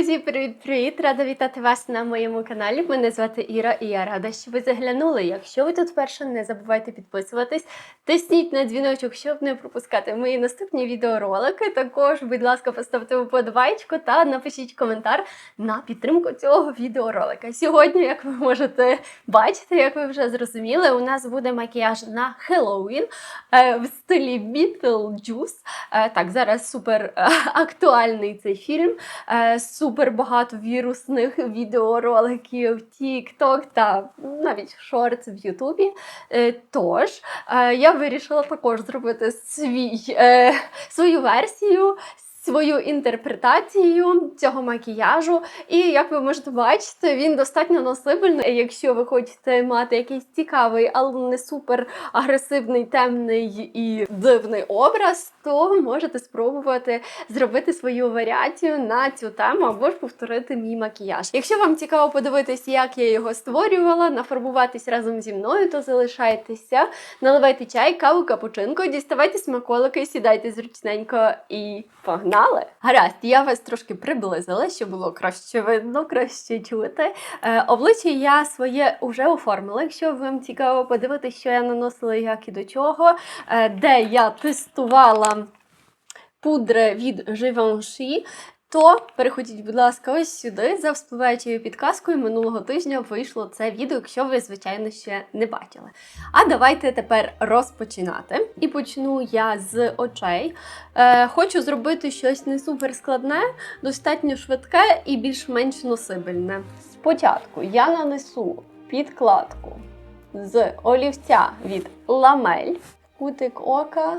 Друзі, привіт-привіт! Рада вітати вас на моєму каналі. Мене звати Іра, і я рада, що ви заглянули. Якщо ви тут вперше, не забувайте підписуватись, тисніть на дзвіночок, щоб не пропускати мої наступні відеоролики. Також, будь ласка, поставте вподобайку та напишіть коментар на підтримку цього відеоролика. Сьогодні, як ви можете бачити, як ви вже зрозуміли, у нас буде макіяж на Хеллоуін е, в стилі Beetlejuice. Е, Так, зараз супер е, актуальний цей фільм. Супер багато вірусних відеороликів, TikTok та навіть шортс в Ютубі. Е, Тож е, я вирішила також зробити свій, е, свою версію. Свою інтерпретацію цього макіяжу, і як ви можете бачити, він достатньо носибельний. Якщо ви хочете мати якийсь цікавий, але не супер агресивний, темний і дивний образ, то можете спробувати зробити свою варіацію на цю тему або ж повторити мій макіяж. Якщо вам цікаво подивитись, як я його створювала, нафарбуватись разом зі мною, то залишайтеся, наливайте чай, каву, капучинку, діставайте смаколики, сідайте зручненько і погнали! Гаразд, я вас трошки приблизила, щоб було краще видно, краще чути. Е, обличчя я своє вже оформила. Якщо вам цікаво подивитися, що я наносила, як і до чого, е, де я тестувала пудри від Givenchy, то переходіть, будь ласка, ось сюди. За вспливаючою підказкою минулого тижня вийшло це відео, якщо ви, звичайно, ще не бачили. А давайте тепер розпочинати. І почну я з очей. Е, хочу зробити щось не супер складне, достатньо швидке і більш-менш носибельне. Спочатку я нанесу підкладку з олівця від ламель, кутик ока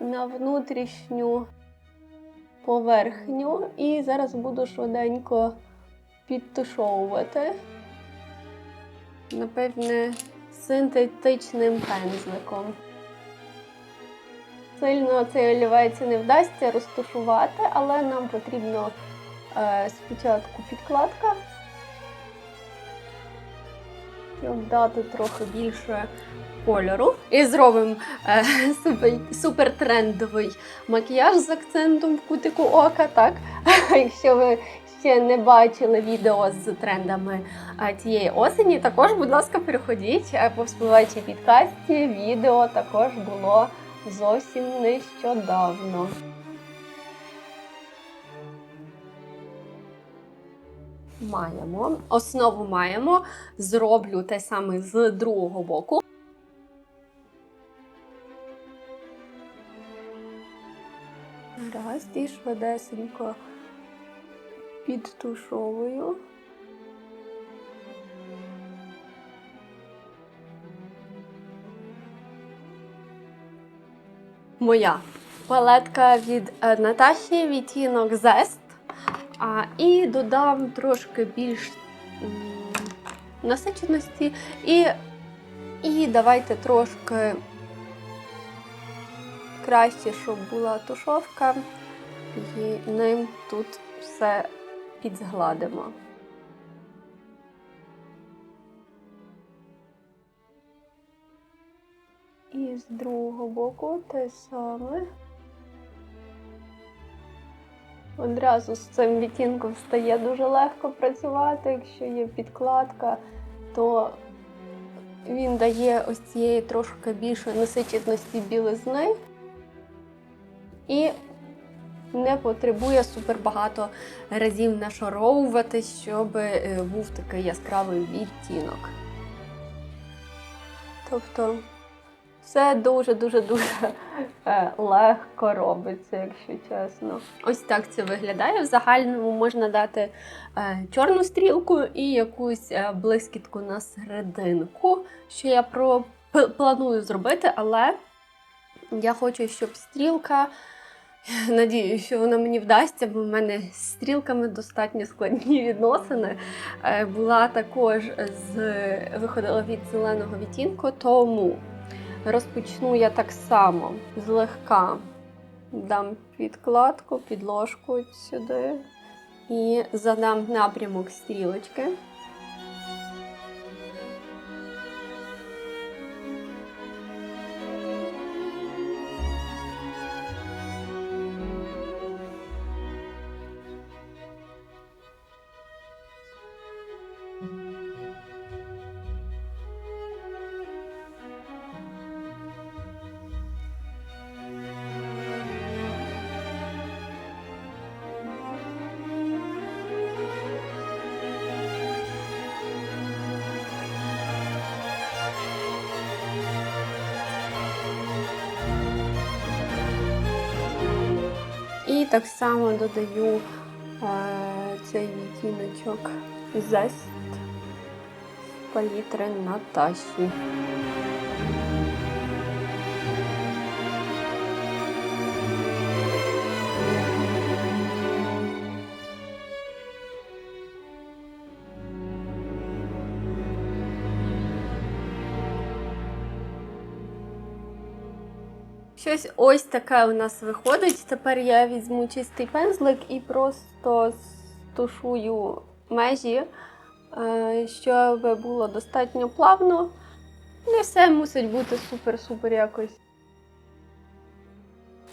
на внутрішню поверхню, і зараз буду швиденько підтушовувати. Напевне, синтетичним пензликом. Сильно цей олівець не вдасться розтушувати, але нам потрібно е, спочатку підкладка, дати трохи більше кольору. І зробимо е, супер, супертрендовий макіяж з акцентом в кутику ока. Так? Якщо ви ще не бачили відео з трендами е, цієї осені, також, будь ласка, переходіть е, по підкасті. Відео також було зовсім нещодавно. Маємо. Основу маємо. Зроблю те саме з другого боку. Раз, і швидесенько підтушовую. Моя палетка від е, Наташі відтінок Zest. А, і додам трошки більш насиченості. І, і давайте трошки краще, щоб була тушовка, і ним тут все підзгладимо. І з другого боку те саме. Одразу з цим відтінком стає дуже легко працювати. Якщо є підкладка, то він дає ось цієї трошки більшої насиченості білизни і не потребує супер багато разів нашаровуватись, щоб е, був такий яскравий відтінок. Тобто все дуже-дуже дуже е, легко робиться, якщо чесно. Ось так це виглядає. В загальному можна дати е, чорну стрілку і якусь е, блискітку на серединку, що я про, планую зробити, але я хочу, щоб стрілка. Надію, що вона мені вдасться, бо в мене з стрілками достатньо складні відносини. Була також з виходила від зеленого відтінку, тому розпочну я так само злегка дам підкладку, підложку сюди і задам напрямок стрілочки. Так само додаю е, цей відтіночок зест з палітри Наташі. Щось ось таке у нас виходить. Тепер я візьму чистий пензлик і просто стушую межі, е, щоб було достатньо плавно. Не все мусить бути супер-супер якось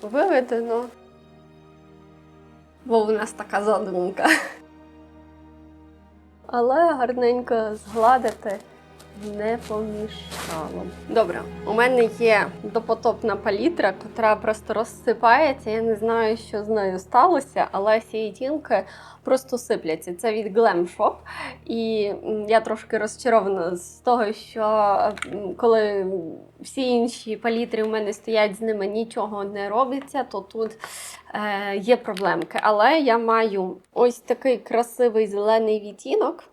виведено. Бо у нас така задумка. Але гарненько згладити не помішало. Добре, у мене є допотопна палітра, яка просто розсипається. Я не знаю, що з нею сталося, але ці відтінки просто сипляться. Це від Glam Shop. І я трошки розчарована з того, що коли всі інші палітри у мене стоять з ними, нічого не робиться, то тут е, є проблемки. Але я маю ось такий красивий зелений відтінок.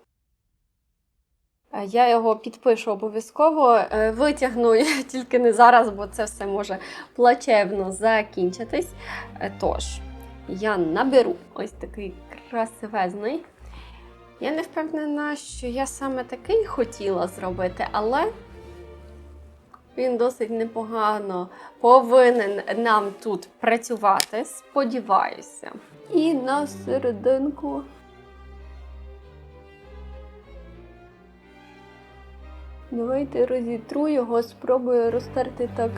Е, Я його підпишу обов'язково. Е, Витягну тільки не зараз, бо це все може плачевно закінчитись. Е, Тож, я наберу ось такий красивезний. Я не впевнена, що я саме такий хотіла зробити, але він досить непогано повинен нам тут працювати. Сподіваюся. І на серединку. Давайте розітру його, спробую розтерти так.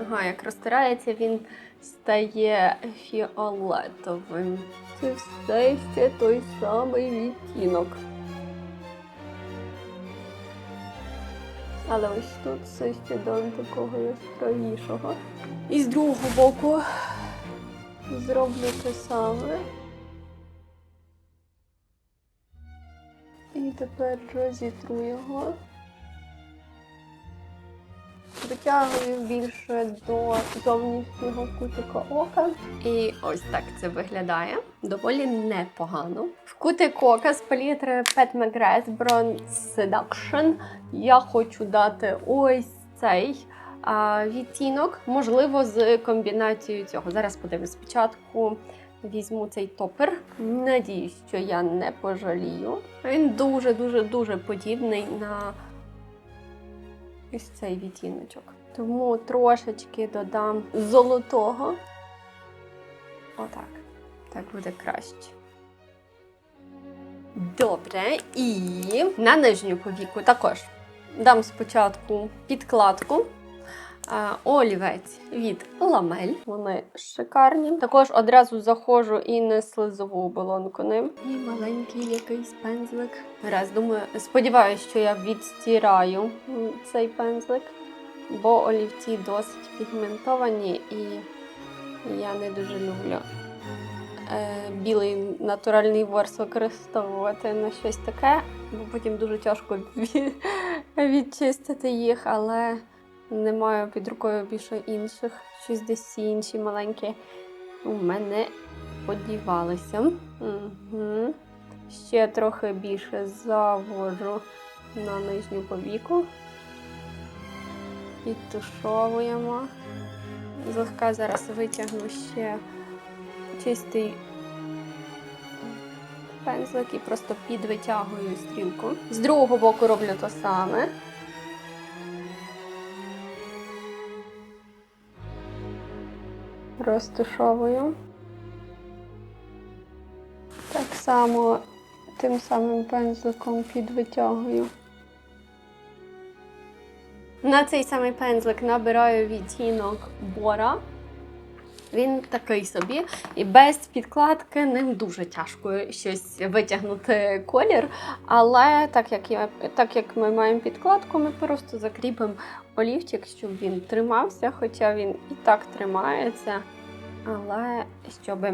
Ага, як розтирається, він стає фіолетовим. Це все ще той самий відтінок. Але ось тут все ще дам такого яскравішого. І з другого боку зроблю те саме. І тепер розітру його. Витягую більше до зовнішнього кутика ока. І ось так це виглядає. Доволі непогано. В кутик ока з палітри Pat McGrath Bronze Seduction я хочу дати ось цей а, відтінок, можливо, з комбінацією цього. Зараз подивлюсь спочатку. Візьму цей топер. Надіюсь, що я не пожалію. Він дуже-дуже дуже подібний на ось цей відтіночок. Тому трошечки додам золотого. Отак. Так буде краще. Добре, і на нижню повіку також дам спочатку підкладку. Олівець від ламель. Вони шикарні. Також одразу заходжу і на слизову оболонку ним. І маленький якийсь пензлик. Раз думаю, сподіваюся, що я відстираю цей пензлик, бо олівці досить пігментовані і я не дуже люблю е, білий натуральний ворс використовувати на щось таке, бо потім дуже тяжко ві- відчистити їх, але не маю під рукою більше інших. Щось десь інші маленькі у мене подівалися. Угу. Ще трохи більше заводжу на нижню повіку. Підтушовуємо. Злегка зараз витягну ще чистий пензлик і просто підвитягую стрілку. З другого боку роблю те саме. Розтушовую. Так само тим самим пензликом підвитягую. На цей самий пензлик набираю відтінок бора. Він такий собі, і без підкладки ним дуже тяжко щось витягнути колір. Але так як я так як ми маємо підкладку, ми просто закріпимо олівчик, щоб він тримався, хоча він і так тримається. Але щоб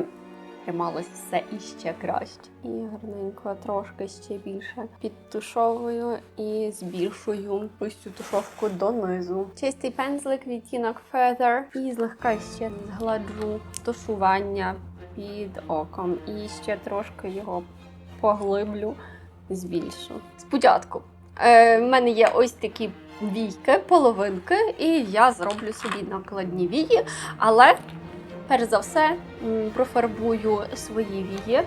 трималось все іще краще. І гарненько трошки ще більше підтушовую і збільшую цю тушовку донизу. Чистий пензлик, відтінок Feather і злегка ще згладжу тушування під оком. І ще трошки його поглиблю, збільшу. Спочатку е, в мене є ось такі війки, половинки, і я зроблю собі накладні вії, але перш за все профарбую свої вії.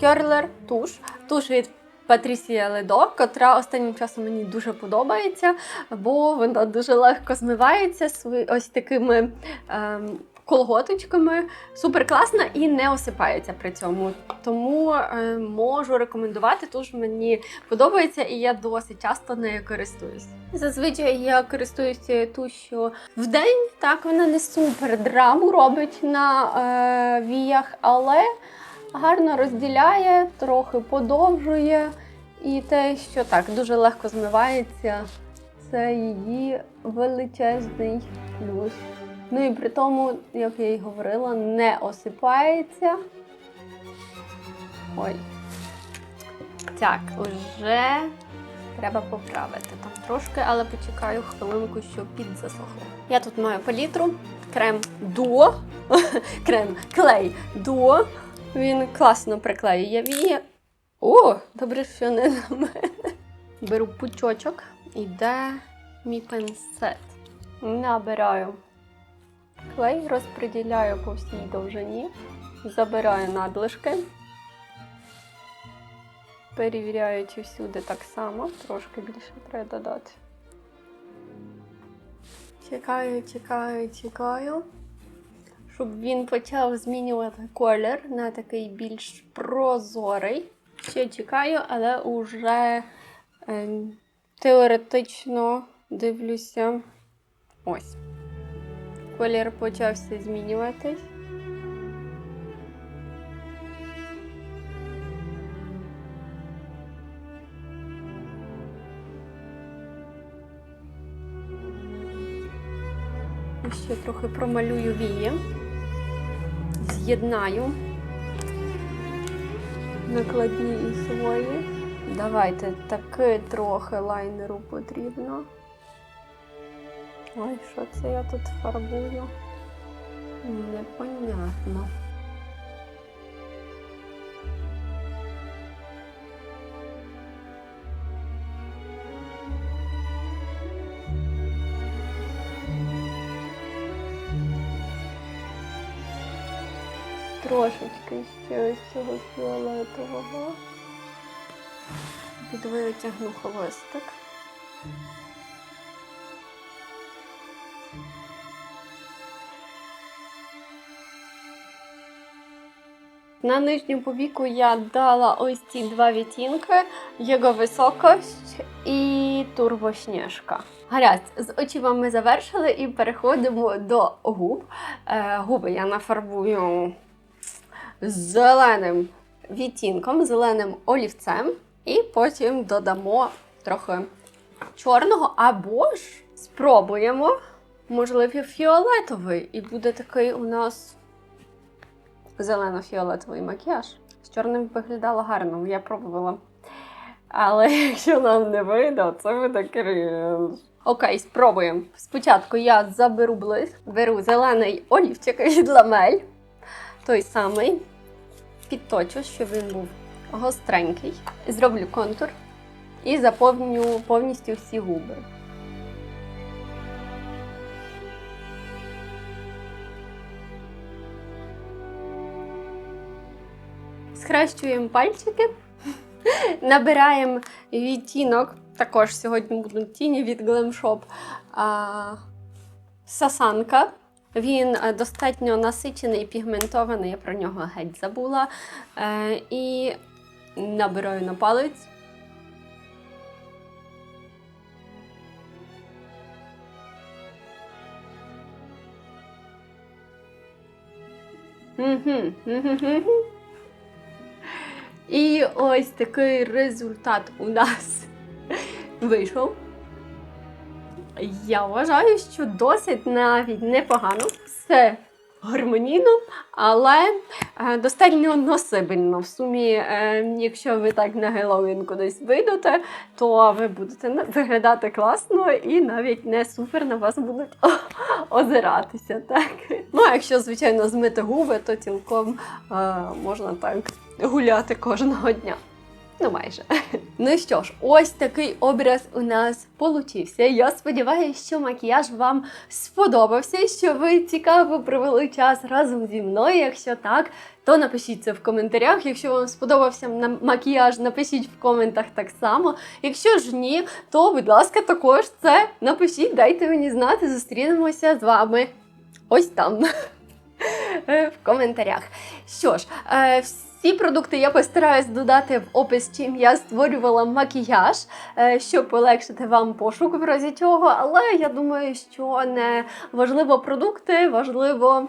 Керлер туш. Туш від Патрісія Ледо, котра останнім часом мені дуже подобається, бо вона дуже легко змивається ось такими ем, колготочками. Супер класна і не осипається при цьому. Тому е, можу рекомендувати. Туш мені подобається, і я досить часто нею користуюсь. Зазвичай я користуюся тушю в день. Так, вона не супер драму робить на е, віях, але гарно розділяє, трохи подовжує. І те, що так дуже легко змивається, це її величезний плюс. Ну і при тому, як я й говорила, не осипається. Ой. Так, уже треба поправити там трошки, але почекаю хвилинку, щоб підзасохло. Я тут маю палітру, крем дуо, крем клей дуо. Він класно приклеює вії. О, добре, що не на мене. Беру пучочок, іде мій пенсет. Набираю клей, розподіляю по всій довжині, забираю надлишки. Перевіряю, чи всюди так само, трошки більше треба додати. Чекаю, чекаю, чекаю щоб він почав змінювати колір на такий більш прозорий. Ще чекаю, але уже е, теоретично дивлюся. Ось. Колір почався змінюватись. Ще трохи промалюю вії з'єднаю накладні і свої. Давайте таки трохи лайнеру потрібно. Ой, що це я тут фарбую? Непонятно. Трошечки ще ось цього фіолетового. Підвитягну хвостик. На нижню повіку я дала ось ці два відтінки, його високость і турбосніжка. Гаразд, з очима ми завершили і переходимо до губ. Е, губи я нафарбую зеленим відтінком, зеленим олівцем, і потім додамо трохи чорного, або ж спробуємо, можливо, фіолетовий. І буде такий у нас зелено-фіолетовий макіяж. З чорним виглядало гарно, я пробувала. Але якщо нам не вийде, це буде крінж. Окей, спробуємо. Спочатку я заберу блиск, беру зелений олівчик від ламель, той самий, підточу, щоб він був гостренький. Зроблю контур і заповню повністю всі губи. Схрещуємо пальчики, набираємо відтінок. Також сьогодні будуть тіні від Glam Shop. А, Сасанка. Він е, достатньо насичений і пігментований, я про нього геть забула. Е, і набираю на палець. Мгм, мгм. І ось такий результат у нас вийшов. Я вважаю, що досить навіть непогано. Все гармонійно, але е, достатньо носибельно. В сумі, е, якщо ви так на Геловін кудись вийдете, то ви будете виглядати класно і навіть не супер на вас будуть озиратися. Так? Ну, а якщо, звичайно, змити губи, то цілком е, можна так гуляти кожного дня. Ну, майже. Ну що ж, ось такий образ у нас получився. Я сподіваюся, що макіяж вам сподобався, що ви цікаво провели час разом зі мною. Якщо так, то напишіть це в коментарях. Якщо вам сподобався макіяж, напишіть в коментах так само. Якщо ж ні, то будь ласка, також це напишіть, дайте мені знати. Зустрінемося з вами ось там в коментарях. Що ж, е, всі продукти я постараюсь додати в опис, чим я створювала макіяж, е, щоб полегшити вам пошук в разі цього. Але я думаю, що не важливо продукти, важливо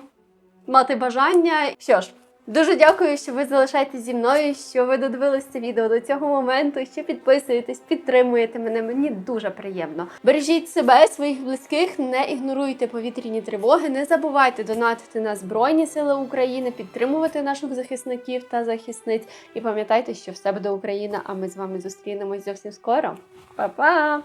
мати бажання. Що ж. Дуже дякую, що ви залишаєтесь зі мною, що ви додивились це відео до цього моменту, що підписуєтесь, підтримуєте мене. Мені дуже приємно. Бережіть себе, своїх близьких, не ігноруйте повітряні тривоги, не забувайте донатити на Збройні Сили України, підтримувати наших захисників та захисниць. І пам'ятайте, що все буде Україна. А ми з вами зустрінемось зовсім скоро. Па-па!